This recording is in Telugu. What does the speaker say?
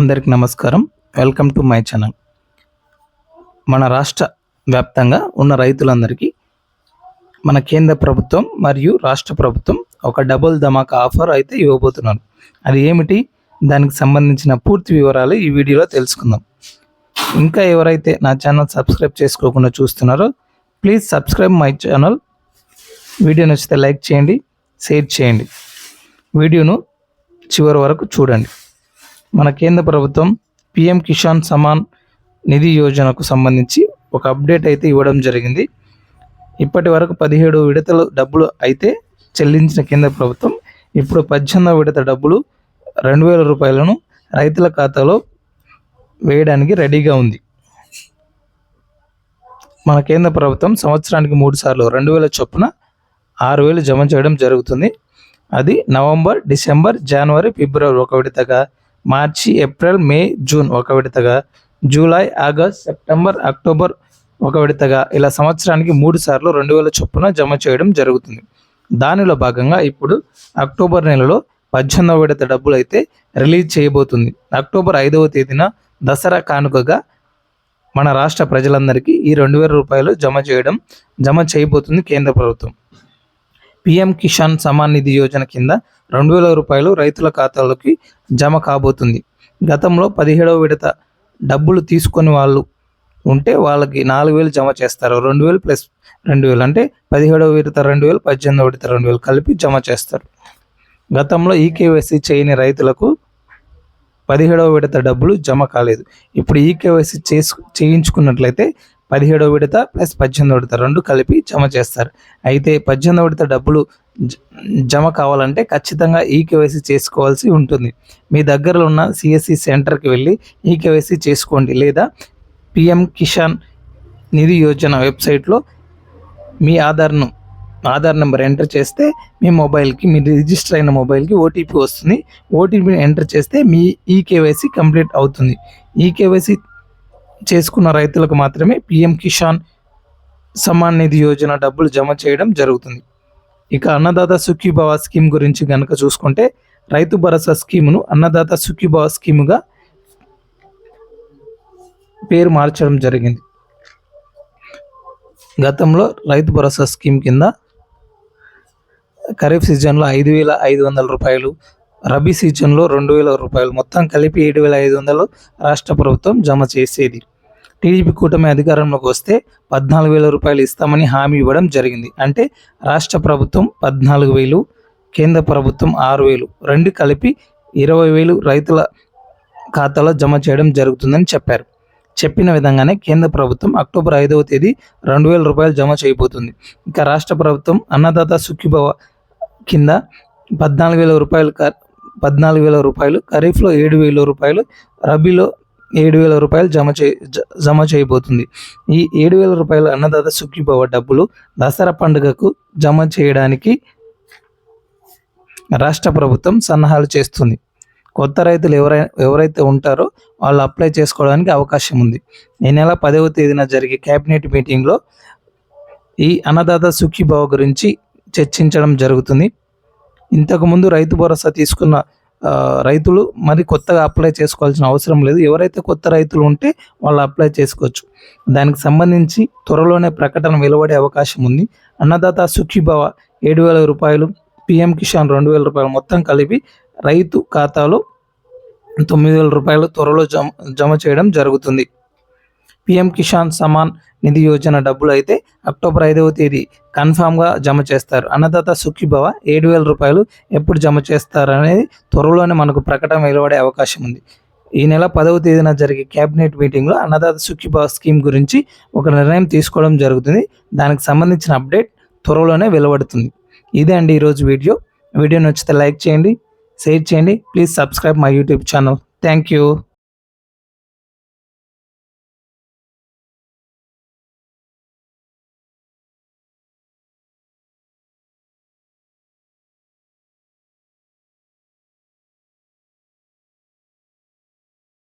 అందరికి నమస్కారం. వెల్కమ్ టు మై ఛానల్ మన రాష్ట్ర వ్యాప్తంగా ఉన్న రైతులందరికీ మన కేంద్ర ప్రభుత్వం మరియు రాష్ట్ర ప్రభుత్వం ఒక డబుల్ ధమాకా ఆఫర్ అయితే ఇవ్వబోతున్నారు. అది ఏమిటి? దానికి సంబంధించిన పూర్తి వివరాలు ఈ వీడియోలో తెలుసుకుందాం. ఇంకా ఎవరైతే నా ఛానల్ సబ్స్క్రైబ్ చేసుకోకుండా చూస్తున్నారో please subscribe my channel video నచ్చితే లైక్ చేయండి షేర్ చేయండి. వీడియోను చివరి వరకు చూడండి. మన కేంద్ర ప్రభుత్వం పిఎం కిసాన్ సమాన్ నిధి యోజనకు సంబంధించి ఒక అప్డేట్ అయితే ఇవ్వడం జరిగింది. ఇప్పటి వరకు పదిహేడు విడతలు డబ్బులు అయితే చెల్లించిన కేంద్ర ప్రభుత్వం ఇప్పుడు పద్దెనిమిదవ విడత డబ్బులు రెండు వేల రూపాయలను రైతుల ఖాతాలో వేయడానికి రెడీగా ఉంది. మన కేంద్ర ప్రభుత్వం సంవత్సరానికి మూడు సార్లు రెండు వేల చొప్పున ఆరు వేలు జమ చేయడం జరుగుతుంది. అది నవంబర్ డిసెంబర్ జనవరి ఫిబ్రవరి ఒక విడతగా మార్చి ఏప్రిల్ మే జూన్. ఒక విడతగా. July August September October. ఒక విడతగా. ఇలా సంవత్సరానికి మూడు సార్లు రెండు వేల చొప్పున జమ చేయడం జరుగుతుంది. దానిలో భాగంగా ఇప్పుడు అక్టోబర్ నెలలో పద్దెనిమిదవ విడత డబ్బులు అయితే రిలీజ్ చేయబోతుంది. అక్టోబర్ ఐదవ తేదీన దసరా కానుకగా మన రాష్ట్ర ప్రజలందరికీ ఈ రెండు వేల రూపాయలు జమ చేయడం జమ చేయబోతుంది కేంద్ర ప్రభుత్వం. పిఎం కిసాన్ సమాన్ నిధి యోజన కింద రెండు వేల రూపాయలు రైతుల ఖాతాలోకి జమ కాబోతుంది. గతంలో పదిహేడవ విడత డబ్బులు తీసుకొని వాళ్ళు ఉంటే వాళ్ళకి నాలుగు వేలు జమ చేస్తారు. రెండు వేలు ప్లస్ రెండు వేలు అంటే పదిహేడవ విడత రెండు వేలు పద్దెనిమిదవ విడత రెండు వేలు కలిపి జమ చేస్తారు. గతంలో ఈకేవైసీ చేయని రైతులకు పదిహేడవ విడత డబ్బులు జమ కాలేదు. ఇప్పుడు ఈకేవైసీ చేసు చేయించుకున్నట్లయితే పదిహేడో విడత ప్లస్ పద్దెనిమిదో విడత రెండు కలిపి జమ చేస్తారు. అయితే పద్దెనిమిదో విడత డబ్బులు జమ కావాలంటే ఖచ్చితంగా ఈకేవైసీ చేసుకోవాల్సి ఉంటుంది. మీ దగ్గరలో ఉన్న సిఎస్సి సెంటర్కి వెళ్ళి ఈకేవైసీ చేసుకోండి. లేదా పిఎం కిసాన్ నిధి యోజన వెబ్సైట్లో మీ ఆధార్ను ఆధార్ నెంబర్ ఎంటర్ చేస్తే మీ మొబైల్కి మీ రిజిస్టర్ అయిన మొబైల్కి ఓటీపీ వస్తుంది. ఓటీపీని ఎంటర్ చేస్తే మీ ఈకేవైసీ కంప్లీట్ అవుతుంది. ఈకేవైసీ చేసుకున్న రైతులకు మాత్రమే పిఎం కిసాన్ సమాన్ నిధి యోజన డబ్బులు జమ చేయడం జరుగుతుంది. ఇక అన్నదాత సుఖీభవ స్కీమ్ గురించి కనుక చూసుకుంటే రైతు భరోసా స్కీమును అన్నదాత సుఖీభవ స్కీముగా పేరు మార్చడం జరిగింది. గతంలో రైతు భరోసా స్కీమ్ కింద ఖరీఫ్ సీజన్లో ఐదు వేల ఐదు వందల రూపాయలు రబీ సీజన్లో రెండు వేల రూపాయలు మొత్తం కలిపి ఏడు వేల ఐదు వందలు రాష్ట్ర ప్రభుత్వం జమ చేసేది. టీడీపీ కూటమి అధికారంలోకి వస్తే పద్నాలుగు వేల రూపాయలు ఇస్తామని హామీ ఇవ్వడం జరిగింది. అంటే రాష్ట్ర ప్రభుత్వం పద్నాలుగు వేలు కేంద్ర ప్రభుత్వం ఆరు వేలు రెండు కలిపి ఇరవై వేలు రైతుల ఖాతాలో జమ చేయడం జరుగుతుందని చెప్పారు. చెప్పిన విధంగానే కేంద్ర ప్రభుత్వం అక్టోబర్ ఐదవ తేదీ రెండు వేల రూపాయలు జమ చేయబోతుంది. ఇక రాష్ట్ర ప్రభుత్వం అన్నదాత సుఖీభవ కింద పద్నాలుగు వేల రూపాయలు క- పద్నాలుగు వేల రూపాయలు ఖరీఫ్లో ఏడు వేల రూపాయలు రబీలో ఏడు వేల రూపాయలు జమ చే జ- జమ చేయబోతుంది. ఈ ఏడు వేల రూపాయల అన్నదాత సుఖీభవ డబ్బులు దసరా పండుగకు జమ చేయడానికి రాష్ట్ర ప్రభుత్వం సన్నాహాలు చేస్తుంది. కొత్త రైతులు ఎవరై ఎవరైతే ఉంటారో వాళ్ళు అప్లై చేసుకోవడానికి అవకాశం ఉంది. ఈ నెల పదవ తేదీన జరిగే కేబినెట్ మీటింగ్లో ఈ అన్నదాత సుఖీభావ గురించి చర్చించడం జరుగుతుంది. ఇంతకుముందు రైతు భరోసా తీసుకున్న రైతులు మరి కొత్తగా అప్లై చేసుకోవాల్సిన అవసరం లేదు. ఎవరైతే కొత్త రైతులు ఉంటే వాళ్ళు అప్లై చేసుకోవచ్చు. దానికి సంబంధించి త్వరలోనే ప్రకటన వెలువడే అవకాశం ఉంది. అన్నదాత సుఖీభవ ఏడు వేల రూపాయలు పిఎం కిసాన్ రెండు వేల రూపాయలు మొత్తం కలిపి రైతు ఖాతాలో తొమ్మిది వేల రూపాయలు త్వరలో జమ జమ చేయడం జరుగుతుంది. పిఎం కిసాన్ సమాన్ నిధి యోజన డబ్బులు అయితే అక్టోబర్ ఐదవ తేదీ కన్ఫామ్గా జమ చేస్తారు. అన్నదాత సుఖీభవ ఏడు వేల రూపాయలు ఎప్పుడు జమ చేస్తారు అనేది త్వరలోనే మనకు ప్రకటన వెలువడే అవకాశం ఉంది. ఈ నెల పదవ తేదీన జరిగే కేబినెట్ మీటింగ్లో అన్నదాత సుఖీభవ స్కీమ్ గురించి ఒక నిర్ణయం తీసుకోవడం జరుగుతుంది. దానికి సంబంధించిన అప్డేట్ త్వరలోనే వెలువడుతుంది. ఇదే అండి ఈరోజు వీడియో. వీడియో నచ్చితే లైక్ చేయండి షేర్ చేయండి. Please subscribe my YouTube channel. Thank you.